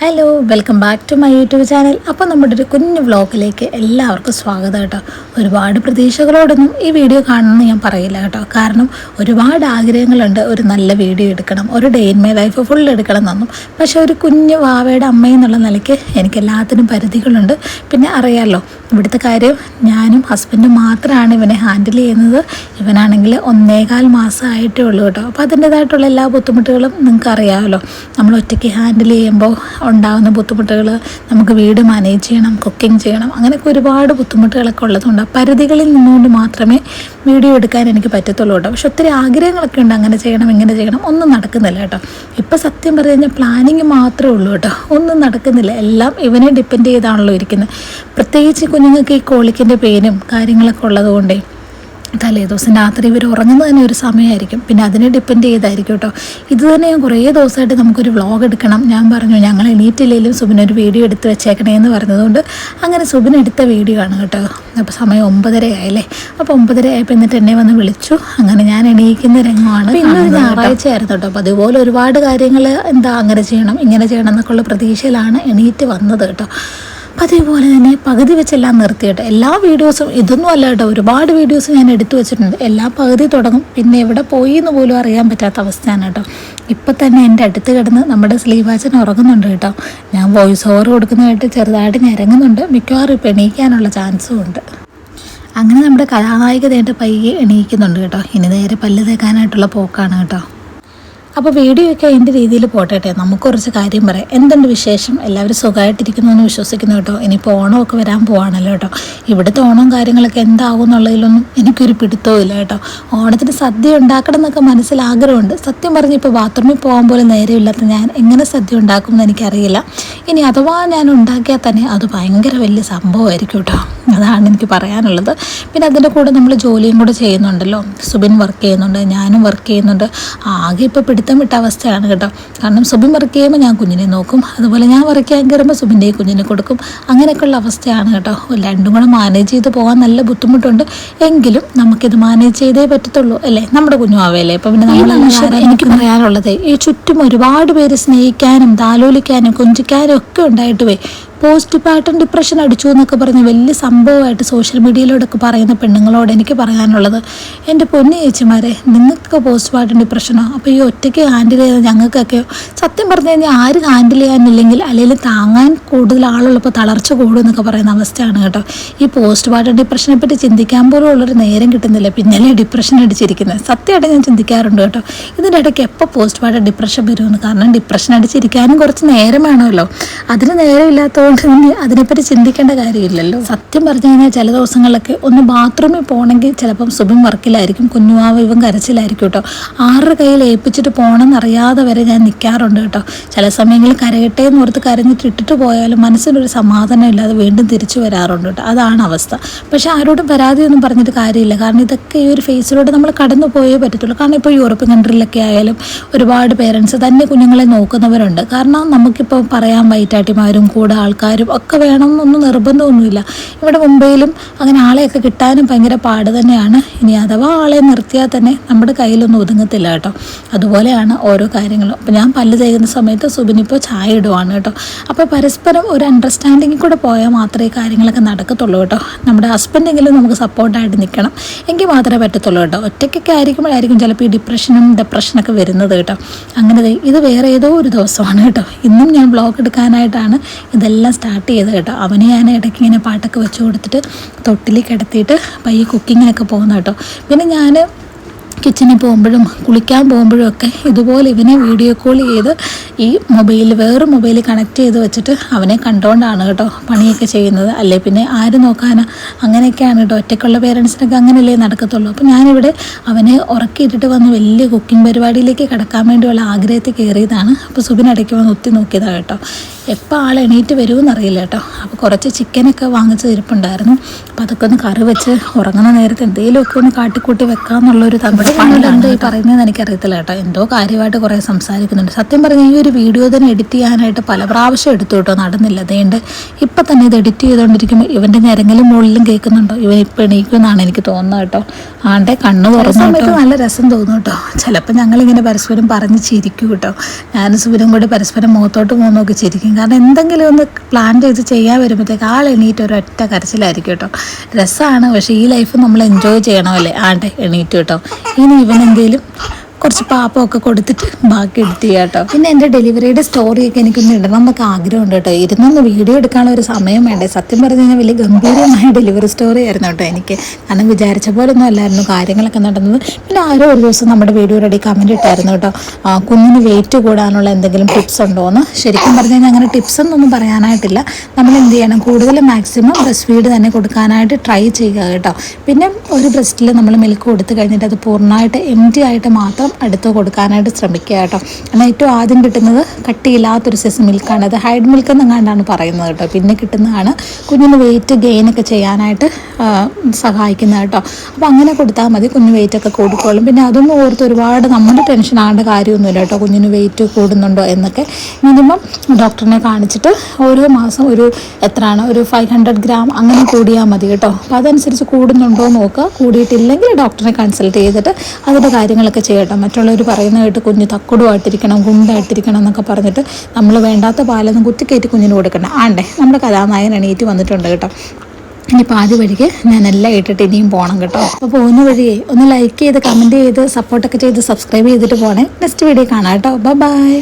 Hello welcome back to my YouTube channel അപ്പോൾ നമ്മുടെ ഒരു കുഞ്ഞു വ്ളോഗിലേക്ക് എല്ലാവർക്കും സ്വാഗതം കേട്ടോ. ഒരുപാട് പ്രതീക്ഷകളോടൊന്നും ഈ വീഡിയോ കാണണമെന്ന് ഞാൻ പറയില്ല കേട്ടോ. കാരണം ഒരുപാട് ആഗ്രഹങ്ങളുണ്ട് ഒരു നല്ല വീഡിയോ എടുക്കണം. ഒരു day in my life full എടുക്കണം എന്നൊന്നും. പക്ഷേ ഒരു കുഞ്ഞു വാവയുടെ അമ്മയെന്നുള്ള നിലയ്ക്ക് എനിക്ക് എല്ലാത്തിനും പരിധികളുണ്ട്. പിന്നെ അറിയാമല്ലോ ഇവിടുത്തെ കാര്യം ഞാനും ഹസ്ബൻഡും മാത്രമാണ് ഇവനെ ഹാൻഡിൽ ചെയ്യുന്നത്. ഇവനാണെങ്കിൽ ഒന്നേകാൽ മാസമായിട്ടേ ഉള്ളൂ കേട്ടോ. അപ്പോൾ അതിന്റേതായിട്ടുള്ള എല്ലാ ബുദ്ധിമുട്ടുകളും നിങ്ങൾക്ക് അറിയാമല്ലോ നമ്മൾ ഒറ്റയ്ക്ക് ഹാൻഡിൽ ചെയ്യുമ്പോൾ ഉണ്ടാകുന്ന ബുദ്ധിമുട്ടുകൾ നമുക്ക് വീട് മാനേജ് ചെയ്യണം കുക്കിംഗ് ചെയ്യണം അങ്ങനെയൊക്കെ ഒരുപാട് ബുദ്ധിമുട്ടുകളൊക്കെ ഉള്ളതുകൊണ്ട് പരിധികളിൽ നിന്നുകൊണ്ട് മാത്രമേ വീഡിയോ എടുക്കാൻ എനിക്ക് പറ്റത്തുള്ളൂ കേട്ടോ. പക്ഷെ ഒത്തിരി ആഗ്രഹങ്ങളൊക്കെ ഉണ്ട്. അങ്ങനെ ചെയ്യണം ഇങ്ങനെ ചെയ്യണം ഒന്നും നടക്കുന്നില്ല കേട്ടോ. ഇപ്പം സത്യം പറഞ്ഞു കഴിഞ്ഞാൽ പ്ലാനിങ് മാത്രമേ ഉള്ളൂ കേട്ടോ. ഒന്നും നടക്കുന്നില്ല. എല്ലാം ഇവനെ ഡിപ്പെൻഡ് ചെയ്താണല്ലോ ഇരിക്കുന്നത്. പ്രത്യേകിച്ച് കുഞ്ഞുങ്ങൾക്ക് ഈ കോളിക്കിന്റെ പെയിനും കാര്യങ്ങളൊക്കെ ഉള്ളതുകൊണ്ടേ തലേ ദിവസം രാത്രി ഇവർ ഉറങ്ങുന്നത് തന്നെ ഒരു സമയമായിരിക്കും. പിന്നെ അതിനെ ഡിപ്പെൻഡ് ചെയ്തായിരിക്കും കേട്ടോ. ഇത് തന്നെ ഞാൻ കുറേ ദിവസമായിട്ട് നമുക്കൊരു വ്ളോഗ് എടുക്കണം. ഞാൻ പറഞ്ഞു ഞങ്ങൾ എണീറ്റില്ലെങ്കിലും സുബിൻ ഒരു വീഡിയോ എടുത്ത് വെച്ചേക്കണേ എന്ന് പറഞ്ഞതുകൊണ്ട് അങ്ങനെ സുബിൻ എടുത്ത വീഡിയോ ആണ് കേട്ടോ. അപ്പോൾ സമയം ഒമ്പതര ആയല്ലേ? അപ്പോൾ ഒമ്പതര ആയപ്പോൾ എന്നിട്ട് എന്നെ വന്ന് വിളിച്ചു. അങ്ങനെ ഞാൻ എണീക്കുന്ന രംഗമാണ് പിന്നെ ഒരു ഞായറാഴ്ച ആയിരുന്നു കേട്ടോ. അപ്പോൾ അതുപോലെ ഒരുപാട് കാര്യങ്ങൾ എന്താ അങ്ങനെ ചെയ്യണം ഇങ്ങനെ ചെയ്യണം എന്നൊക്കെയുള്ള പ്രതീക്ഷയിലാണ് എണീറ്റ് വന്നത് കേട്ടോ. അതേപോലെ തന്നെ പകുതി വെച്ചെല്ലാം നിർത്തിയിട്ട് എല്ലാ വീഡിയോസും ഇതൊന്നും അല്ല കേട്ടോ. ഒരുപാട് വീഡിയോസ് ഞാൻ എടുത്തു വെച്ചിട്ടുണ്ട്. എല്ലാം പകുതി തുടങ്ങും. പിന്നെ എവിടെ പോയി എന്ന് പോലും അറിയാൻ പറ്റാത്ത അവസ്ഥയാണ് കേട്ടോ. ഇപ്പം തന്നെ എന്റെ അടുത്ത് കിടന്ന് നമ്മുടെ സ്ലീവാച്ചൻ ഉറങ്ങുന്നുണ്ട് കേട്ടോ. ഞാൻ വോയിസ് ഓവർ കൊടുക്കുന്നതായിട്ട് ചെറുതായിട്ട് ഞരങ്ങുന്നുണ്ട് മിക്കവാറും ഇപ്പം എണീക്കാനുള്ള ചാൻസും ഉണ്ട്. അങ്ങനെ നമ്മുടെ കഥാനായിക നേട്ട് പയ്യെ എണീക്കുന്നുണ്ട് കേട്ടോ. ഇനി നേരെ പല്ല് തേക്കാനായിട്ടുള്ള പോക്കാണ് കേട്ടോ. അപ്പോൾ വീഡിയോ ഒക്കെ എന്റെ രീതിയിൽ പോട്ടെ നമുക്ക് കുറച്ച് കാര്യം പറയാം. എന്തുണ്ട് വിശേഷം? എല്ലാവരും സുഖമായിട്ടിരിക്കുന്നു എന്ന് വിശ്വസിക്കുന്നു കേട്ടോ. ഇനിയിപ്പോൾ ഓണമൊക്കെ വരാൻ പോവാണല്ലോ കേട്ടോ. ഇവിടുത്തെ ഓണവും കാര്യങ്ങളൊക്കെ എന്താകും എന്നുള്ളതിലൊന്നും എനിക്കൊരു പിടുത്തവും ഇല്ല കേട്ടോ. ഓണത്തിന് സദ്യ ഉണ്ടാക്കണം എന്നൊക്കെ മനസ്സിൽ ആഗ്രഹമുണ്ട്. സത്യം പറഞ്ഞ് ഇപ്പോൾ ബാത്റൂമിൽ പോകാൻ പോലും നേരമില്ലാത്ത ഞാൻ എങ്ങനെ സദ്യ ഉണ്ടാക്കും എന്ന് എനിക്കറിയില്ല. ഇനി അഥവാ ഞാൻ ഉണ്ടാക്കിയാൽ തന്നെ അത് ഭയങ്കര വലിയ സംഭവമായിരിക്കും കേട്ടോ. അതാണ് എനിക്ക് പറയാനുള്ളത്. പിന്നെ അതിന്റെ കൂടെ നമ്മൾ ജോലിയും കൂടെ ചെയ്യുന്നുണ്ടല്ലോ. സുബിൻ വർക്ക് ചെയ്യുന്നുണ്ട് ഞാനും വർക്ക് ചെയ്യുന്നുണ്ട്. ആകെ ഇപ്പോൾ പിടുത്തം വിട്ട അവസ്ഥയാണ് കേട്ടോ. കാരണം സുബിൻ വർക്ക് ചെയ്യുമ്പോൾ ഞാൻ കുഞ്ഞിനെ നോക്കും. അതുപോലെ ഞാൻ വർക്ക് ചെയ്യാൻ കയറുമ്പോൾ സുബിന്റെ കുഞ്ഞിനെ കൊടുക്കും. അങ്ങനെയൊക്കെയുള്ള അവസ്ഥയാണ് കേട്ടോ. രണ്ടും കൂടെ മാനേജ് ചെയ്ത് പോകാൻ നല്ല ബുദ്ധിമുട്ടുണ്ട്. എങ്കിലും നമുക്കിത് മാനേജ് ചെയ്തേ പറ്റത്തുള്ളൂ അല്ലേ? നമ്മുടെ കുഞ്ഞു ആവേലേ അപ്പോൾ പിന്നെ നമ്മൾ എനിക്ക് പറയാനുള്ളത് ഈ ചുറ്റും ഒരുപാട് പേര് സ്നേഹിക്കാനും താലോലിക്കാനും കൊഞ്ചിക്കാനും ഒക്കെ ഉണ്ടായിട്ട് പോയി പോസ്റ്റ് പാർട്ടം ഡിപ്രഷൻ അടിച്ചു എന്നൊക്കെ പറഞ്ഞ് വലിയ സംഭവമായിട്ട് സോഷ്യൽ മീഡിയയിലൂടെയൊക്കെ പറയുന്ന പെണ്ണുങ്ങളോട് എനിക്ക് പറയാനുള്ളത്. എന്റെ പൊന്നു ചേച്ചിമാരെ നിങ്ങൾക്ക് പോസ്റ്റ് പാർട്ടം ഡിപ്രഷനോ? അപ്പോൾ ഈ ഒറ്റയ്ക്ക് ഹാൻഡിൽ ചെയ്ത ഞങ്ങൾക്കൊക്കെയോ? സത്യം പറഞ്ഞു കഴിഞ്ഞാൽ ആരും ഹാൻഡിൽ ചെയ്യാനില്ലെങ്കിൽ അല്ലെങ്കിൽ താങ്ങാൻ കൂടുതൽ ആളുള്ളപ്പോൾ തളർച്ച കൂടും എന്നൊക്കെ പറയുന്ന അവസ്ഥയാണ് കേട്ടോ. ഈ പോസ്റ്റ് പാർട്ടം ഡിപ്രഷനെ പറ്റി ചിന്തിക്കാൻ പോലും ഉള്ളൊരു നേരം കിട്ടുന്നില്ല. പിന്നല്ലേ ഡിപ്രഷൻ അടിച്ചിരിക്കുന്നത്? സത്യമായിട്ട് ഞാൻ ചിന്തിക്കാറുണ്ട് കേട്ടോ. ഇതിന്റെ ഇടയ്ക്ക് എപ്പോൾ പോസ്റ്റ് പാർട്ടം ഡിപ്രഷൻ വരുമെന്ന്. കാരണം ഡിപ്രഷൻ അടിച്ചിരിക്കാനും കുറച്ച് നേരം വേണമല്ലോ. അതിന് നേരമില്ലാത്തതുകൊണ്ട് തന്നെ അതിനെപ്പറ്റി ചിന്തിക്കേണ്ട കാര്യമില്ലല്ലോ. സത്യം പറഞ്ഞു കഴിഞ്ഞാൽ ചില ദിവസങ്ങളിലൊക്കെ ഒന്ന് ബാത്റൂമിൽ പോകണമെങ്കിൽ ചിലപ്പം സുബിൻ വർക്കിലായിരിക്കും കുഞ്ഞുമാവ് ഇവൻ കരച്ചിലായിരിക്കും കേട്ടോ. ആറ് കയ്യിൽ ഏൽപ്പിച്ചിട്ട് പോകണം അറിയാതെ വരെ ഞാൻ നിൽക്കാറുണ്ട് കേട്ടോ. ചില സമയങ്ങളിൽ കരയട്ടെ എന്ന് ഓർത്ത് കരഞ്ഞിട്ട് ഇട്ടിട്ട് പോയാലും മനസ്സിനൊരു സമാധാനം ഇല്ലാതെ വീണ്ടും തിരിച്ചു വരാറുണ്ട് കേട്ടോ. അതാണ് അവസ്ഥ. പക്ഷേ ആരോടും പരാതിയൊന്നും പറഞ്ഞിട്ട് കാര്യമില്ല. കാരണം ഇതൊക്കെ ഈ ഒരു ഫേസിലൂടെ നമ്മൾ കടന്നു പോയേ പറ്റത്തുള്ളൂ. കാരണം ഇപ്പോൾ യൂറോപ്യൻ കൺട്രിയിലൊക്കെ ആയാലും ഒരുപാട് പേരൻസ് തന്നെ കുഞ്ഞുങ്ങളെ നോക്കുന്നവരുണ്ട്. കാരണം നമുക്കിപ്പോൾ പറയാൻ വൈറ്റാട്ടിമാരും കൂടെ ആൾക്കാരും ഒക്കെ വേണമെന്നൊന്നും നിർബന്ധമൊന്നുമില്ല. ഇവിടെ മുംബൈയിലും അങ്ങനെ ആളെയൊക്കെ കിട്ടാനും ഭയങ്കര പാട് തന്നെയാണ്. ഇനി അഥവാ ആളെ നിർത്തിയാൽ തന്നെ നമ്മുടെ കയ്യിലൊന്നും ഒതുങ്ങത്തില്ല കേട്ടോ. അതുപോലെയാണ് ഓരോ കാര്യങ്ങളും. അപ്പോൾ ഞാൻ പല്ല് തേക്കുന്ന സമയത്ത് സുബിനിപ്പോൾ ചായ ഇടുവാണ് കേട്ടോ. അപ്പോൾ പരസ്പരം ഒരു അണ്ടർസ്റ്റാൻഡിങ്ങിൽ കൂടെ പോയാൽ മാത്രമേ കാര്യങ്ങളൊക്കെ നടക്കത്തുള്ളൂ കേട്ടോ. നമ്മുടെ ഹസ്ബൻഡെങ്കിലും നമുക്ക് സപ്പോർട്ടായിട്ട് നിൽക്കണം. എങ്കിൽ മാത്രമേ പറ്റത്തുള്ളൂ കേട്ടോ. ഒറ്റയ്ക്കൊക്കെ ആയിരിക്കുമ്പോഴായിരിക്കും ചിലപ്പോൾ ഈ ഡിപ്രഷനും ഡെപ്രഷനൊക്കെ വരുന്നത് കേട്ടോ. അങ്ങനെ ഇത് വേറെ ഏതോ ഒരു ദിവസമാണ് കേട്ടോ. ഇന്നും ഞാൻ ബ്ലോഗ് എടുക്കാനായിട്ടാണ് ഇതെല്ലാം സ്റ്റാർട്ട് ചെയ്ത് കേട്ടോ. അവന് ഞാൻ ഇടയ്ക്ക് ഇങ്ങനെ പാട്ടൊക്കെ വെച്ച് കൊടുത്തിട്ട് തൊട്ടിൽ കിടത്തിയിട്ട് പയ്യെ കുക്കിങ്ങിനൊക്കെ പോകുന്ന കേട്ടോ. പിന്നെ ഞാൻ കിച്ചണിൽ പോകുമ്പോഴും കുളിക്കാൻ പോകുമ്പോഴും ഒക്കെ ഇതുപോലെ ഇവനെ വീഡിയോ കോൾ ചെയ്ത് ഈ മൊബൈൽ വേറെ മൊബൈൽ കണക്ട് ചെയ്ത് വെച്ചിട്ട് അവനെ കണ്ടുകൊണ്ടാണ് കേട്ടോ പണിയൊക്കെ ചെയ്യുന്നത്. അല്ലേ? പിന്നെ ആര് നോക്കാനാ? അങ്ങനെയൊക്കെയാണ് കേട്ടോ. ഒറ്റയ്ക്കുള്ള പേരൻസിനൊക്കെ അങ്ങനെയല്ലേ നടക്കത്തുള്ളൂ. അപ്പോൾ ഞാനിവിടെ അവനെ ഉറക്കിയിട്ടിട്ട് വന്ന് വലിയ കുക്കിംഗ് പരിപാടിയിലേക്ക് കിടക്കാൻ വേണ്ടിയുള്ള ആഗ്രഹത്തിൽ കയറിയതാണ്. അപ്പോൾ സുബിൻ ഇടയ്ക്ക് വന്ന് ഒത്തി നോക്കിയതാണ് കേട്ടോ. എപ്പോൾ ആൾ എണീറ്റ് വരുമെന്ന് അറിയില്ല കേട്ടോ. അപ്പോൾ കുറച്ച് ചിക്കനൊക്കെ വാങ്ങിച്ച് ഇരിപ്പുണ്ടായിരുന്നു. അപ്പം അതൊക്കെ ഒന്ന് കറി വെച്ച് ഉറങ്ങുന്ന നേരത്തെ എന്തെങ്കിലുമൊക്കെ ഒന്ന് കാട്ടിക്കൂട്ടി വെക്കാമെന്നുള്ളൊരു തമ്പടി എന്താ ഈ പറയുന്നതെന്ന് എനിക്കറിയത്തില്ല കേട്ടോ. എന്തോ കാര്യമായിട്ട് കുറേ സംസാരിക്കുന്നുണ്ട്. സത്യം പറഞ്ഞാൽ ഈ ഒരു വീഡിയോ തന്നെ എഡിറ്റ് ചെയ്യാനായിട്ട് പല പ്രാവശ്യം എടുത്തു കേട്ടോ. നടന്നില്ല. അതുകൊണ്ട് ഇപ്പം തന്നെ ഇത് എഡിറ്റ് ചെയ്തുകൊണ്ടിരിക്കുമ്പോൾ ഇവന്റെ ഞെരങ്ങലും മുകളിലും കേൾക്കുന്നുണ്ടോ? ഇവൻ ഇപ്പം എണീക്കുമെന്നാണ് എനിക്ക് തോന്നുന്നത് കേട്ടോ. ആണ്ടെ കണ്ണ് തുറന്നു സമയത്ത് നല്ല രസം തോന്നും കേട്ടോ. ചിലപ്പോൾ ഞങ്ങളിങ്ങനെ പരസ്പരം പറഞ്ഞ് ചിരിക്കും കേട്ടോ. ഞാനും സുബിനും കൂടി പരസ്പരം മുഖത്തോട്ട് പോകുന്നൊക്കെ ചിരിക്കും കാരണം എന്തെങ്കിലും ഒന്ന് പ്ലാൻ ചെയ്ത് ചെയ്യാൻ വരുമ്പോഴത്തേക്ക് ആൾ എണീറ്റ് ഒരു ഒറ്റ കരച്ചിലായിരിക്കും കേട്ടോ. രസമാണ് പക്ഷേ ഈ ലൈഫ് നമ്മൾ എൻജോയ് ചെയ്യണമല്ലേ? ആണ്ടെ എണീറ്റ് കേട്ടോ. ഇനി ഇവൻ എന്തെങ്കിലും കുറച്ച് പാപ്പമൊക്കെ കൊടുത്തിട്ട് ബാക്കി എടുത്ത് കേട്ടോ പിന്നെ എന്റെ ഡെലിവറിയുടെ സ്റ്റോറിയൊക്കെ എനിക്കൊന്ന് ഇടണം എന്നൊക്കെ ആഗ്രഹമുണ്ട് കേട്ടോ. ഇരുന്നൊന്ന് വീഡിയോ എടുക്കാനുള്ള ഒരു സമയം വേണ്ടേ? സത്യം പറഞ്ഞു കഴിഞ്ഞാൽ വലിയ ഗംഭീരമായ ഡെലിവറി സ്റ്റോറി ആയിരുന്നു കേട്ടോ എനിക്ക്. കാരണം വിചാരിച്ച പോലെ ഒന്നും അല്ലായിരുന്നു കാര്യങ്ങളൊക്കെ നടന്നത്. പിന്നെ ആരോ ഒരു ദിവസം നമ്മുടെ വീഡിയോ റെഡി കമന്റ് ഇട്ടായിരുന്നു കേട്ടോ. കുഞ്ഞിന് വെയിറ്റ് കൂടാനുള്ള എന്തെങ്കിലും ടിപ്സ് ഉണ്ടോ എന്ന്. ശരിക്കും പറഞ്ഞു കഴിഞ്ഞാൽ അങ്ങനെ ടിപ്സ് ഒന്നും പറയാനായിട്ടില്ല. നമ്മൾ എന്ത് ചെയ്യണം? കൂടുതൽ മാക്സിമം ബ്രസ്റ്റ് ഫീഡ് തന്നെ കൊടുക്കാനായിട്ട് ട്രൈ ചെയ്യുക കേട്ടോ. പിന്നെ ഒരു ബ്രസ്റ്റിൽ നമ്മൾ മിൽക്ക് കൊടുത്തു കഴിഞ്ഞിട്ട് അത് പൂർണമായിട്ട് എം ആയിട്ട് മാത്രം അടുത്ത് കൊടുക്കാനായിട്ട് ശ്രമിക്കുക കേട്ടോ. കാരണം ഏറ്റവും ആദ്യം കിട്ടുന്നത് കട്ടിയില്ലാത്തൊരു സൈസ് മിൽക്കാണ് അത് ഹൈഡ് മിൽക്ക് എന്നെങ്ങാണ്ടാണ് പറയുന്നത് കേട്ടോ. പിന്നെ കിട്ടുന്നതാണ് കുഞ്ഞിന് വെയിറ്റ് ഗെയിനൊക്കെ ചെയ്യാനായിട്ട് സഹായിക്കുന്ന കേട്ടോ. അപ്പോൾ അങ്ങനെ കൊടുത്താൽ മതി കുഞ്ഞ് വെയിറ്റൊക്കെ കൂടിക്കോളും. പിന്നെ അതൊന്നും ഓർത്ത് ഒരുപാട് നമ്മുടെ ടെൻഷൻ ആകേണ്ട കാര്യമൊന്നുമില്ല കേട്ടോ. കുഞ്ഞിന് വെയിറ്റ് കൂടുന്നുണ്ടോ എന്നൊക്കെ. മിനിമം ഡോക്ടറിനെ കാണിച്ചിട്ട് ഓരോ മാസം ഒരു എത്രയാണ്? ഒരു ഫൈവ് ഹൺഡ്രഡ് ഗ്രാം അങ്ങനെ കൂടിയാൽ മതി കേട്ടോ. അപ്പോൾ അതനുസരിച്ച് കൂടുന്നുണ്ടോ നോക്കുക. കൂടിയിട്ടില്ലെങ്കിൽ ഡോക്ടറിനെ കൺസൾട്ട് ചെയ്തിട്ട് അതിന്റെ കാര്യങ്ങളൊക്കെ ചെയ്യട്ടോ. മറ്റുള്ളവർ പറയുന്ന കേട്ട് കുഞ്ഞ് തക്കുടുമായിട്ടിരിക്കണം ഗുണ്ടായിട്ടിരിക്കണം എന്നൊക്കെ പറഞ്ഞിട്ട് നമ്മൾ വേണ്ടാത്ത പാലൊന്നും കുത്തിക്കയറ്റി കുഞ്ഞിന് കൊടുക്കണം ആണ്ടേ നമ്മുടെ കഥാനായകൻ എണീറ്റ് വന്നിട്ടുണ്ട് കേട്ടോ. ഇനി പാതി വഴിക്ക് ഞാൻ എല്ലാം ഇട്ടിട്ട് ഇനിയും പോകണം കേട്ടോ. അപ്പോൾ പോകുന്ന വഴിയേ ഒന്ന് ലൈക്ക് ചെയ്ത് കമന്റ് ചെയ്ത് സപ്പോർട്ടൊക്കെ ചെയ്ത് സബ്സ്ക്രൈബ് ചെയ്തിട്ട് പോകണേ നെക്സ്റ്റ് വീഡിയോ കാണാം കേട്ടോ. ബൈ